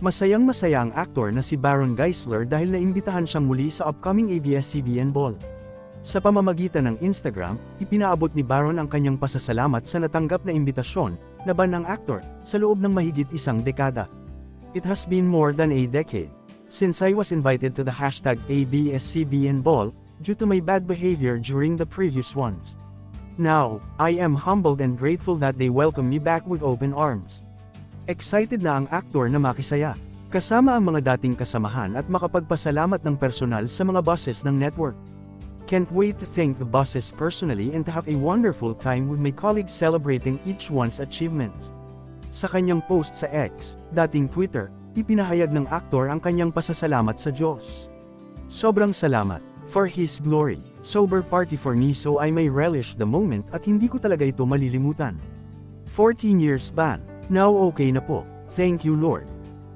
Masayang masaya ang aktor na si Baron Geisler dahil naimbitahan siyang muli sa upcoming ABS-CBN Ball. Sa pamamagitan ng Instagram, ipinaabot ni Baron ang kanyang pasasalamat sa natanggap na imbitasyon, laban ng aktor, sa loob ng mahigit isang dekada. It has been more than a decade since I was invited to the hashtag ABS-CBN Ball due to my bad behavior during the previous ones. Now, I am humbled and grateful that they welcome me back with open arms. Excited na ang aktor na makisaya, kasama ang mga dating kasamahan at makapagpasalamat ng personal sa mga bosses ng network. Can't wait to thank the bosses personally and to have a wonderful time with my colleagues celebrating each one's achievements. Sa kanyang post sa X, dating Twitter, ipinahayag ng aktor ang kanyang pasasalamat sa Diyos. Sobrang salamat, for His glory, sober party for me so I may relish the moment at hindi ko talaga ito malilimutan. 14 years ban, now okay na po, thank you Lord.